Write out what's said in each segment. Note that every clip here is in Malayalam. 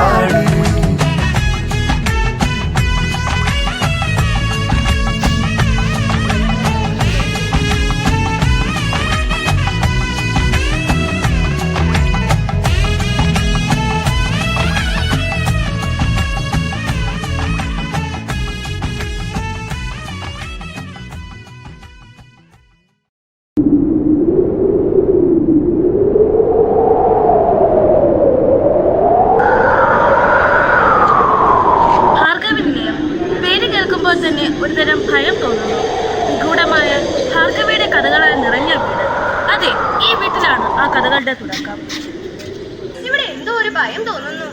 party. ആ കഥകളുടെ തുടക്കം ഇവിടെ എന്തോ ഒരു ഭയം തോന്നുന്നു.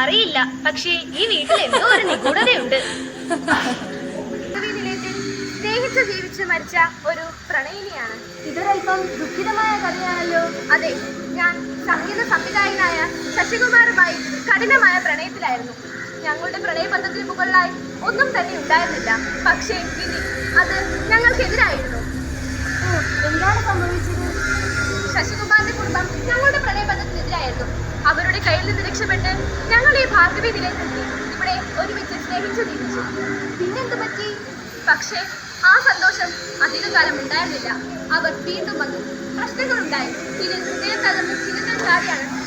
അറിയില്ല. പക്ഷേ ഈ വീട്ടിൽ എന്തോ ഒരു നിഗൂഢതയുണ്ട്. നിലയത്തിൽ സ്നേഹിച്ച് ജീവിച്ച് മരിച്ച ഒരു പ്രണയിനിയാണ്. ഇതൊരൽപ്പം ദുഃഖിതമായ കഥയാണല്ലോ. അതെ ഞാൻ സംഗീത സംവിധായകനായ ശശികുമാറുമായി കഠിനമായ പ്രണയത്തിലായിരുന്നു. ഞങ്ങളുടെ പ്രണയബന്ധത്തിന് മുകളിലായി ഒന്നും തന്നെ ഉണ്ടായിരുന്നില്ല. പക്ഷേ വിധി അത് ഞങ്ങൾക്കെതിരായിരുന്നു. എന്താണ് സംഭവിച്ചത്? ശശികുമാറിന്റെ കുടുംബം ഞങ്ങളുടെ പ്രണയബന്ധത്തിനെതിരായിരുന്നു അവരുടെ കയ്യിൽ നിന്ന് രക്ഷപ്പെട്ട് ഞങ്ങൾ ഈ ഭാർഗവി നിലയത്തിൽ ഇവിടെ ഒരുമിച്ച് സ്നേഹിച്ചു ജീവിച്ചു. പിന്നെന്ത് പറ്റി? പക്ഷേ ആ സന്തോഷം അധികകാലം ഉണ്ടായിരുന്നില്ല. അവർ വീണ്ടും വന്നു. പ്രശ്നങ്ങളുണ്ടായി. ഇതിൽ ഹൃദയം തകർന്ന് ചിന്തകൾ ചാടിയാണ്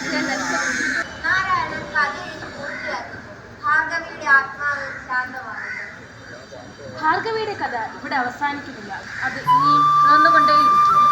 ഭാർഗവിയുടെ കഥ ഇവിടെ അവസാനിക്കുന്നില്ല. അത് ഇനിയും നടന്നുകൊണ്ടേയിരിക്കും